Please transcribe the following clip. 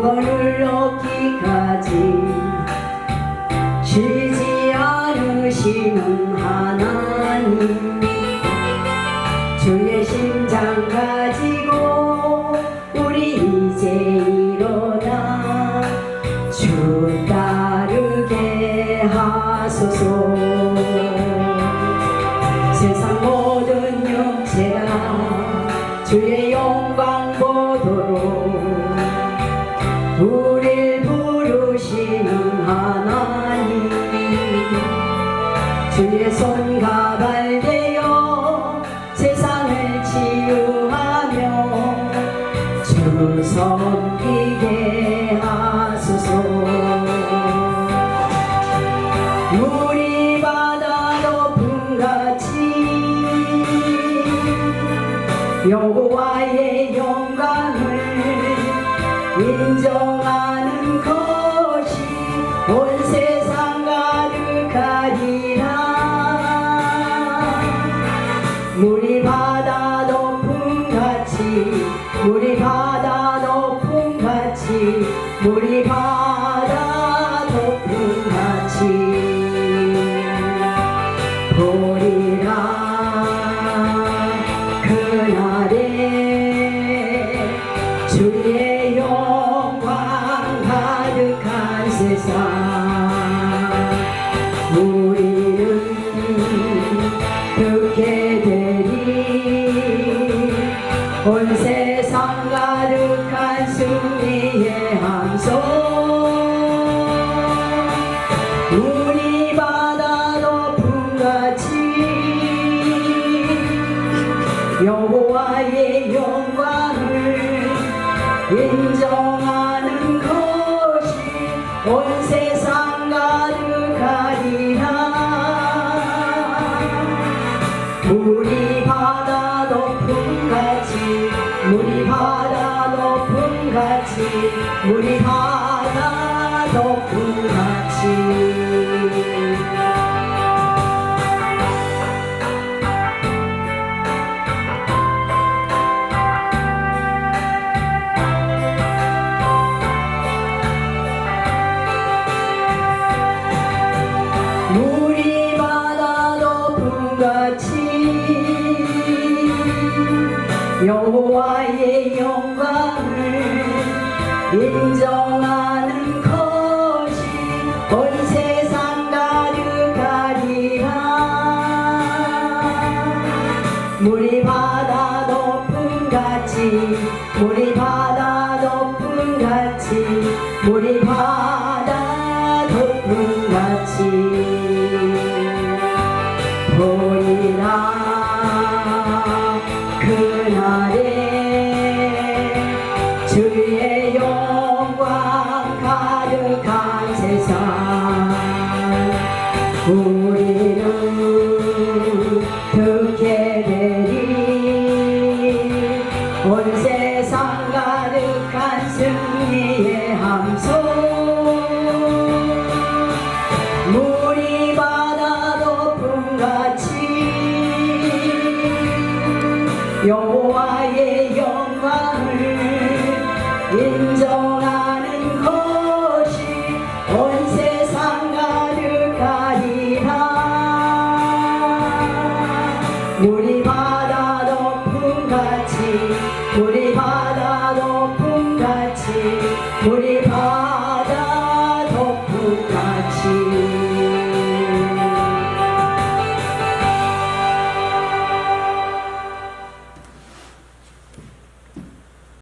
구원을 얻기까지 쉬지 않으시는 하나님 주의 심장 가지고 우리 이제 일어나 주 따르게 하소서. 세상 모든 육체가 주의 여호와의 영광을 인정하는 것이 온 세상 가득하리라. 물이 바다 높은 같이 물이 바다 높은 같이 물이 바다 세상 우리는 듣게 되리 온 세상 가득한 승리의 함성 우리 바다 높은 같이 우리 바다 높은 같이 우리 바다 높은 같이 여호와의 영광을 인정하는 것이 온 세상 가득하리라. 물이 바다 높은 같이 물이 바다 높은 같이 물이 바다 높은 같이. 보리라 주의 영광 가득한 세상. 우리는 듣게 되리 온 세상 가득한 승리의 함성. 물이 바다 높은 같이 여호 করে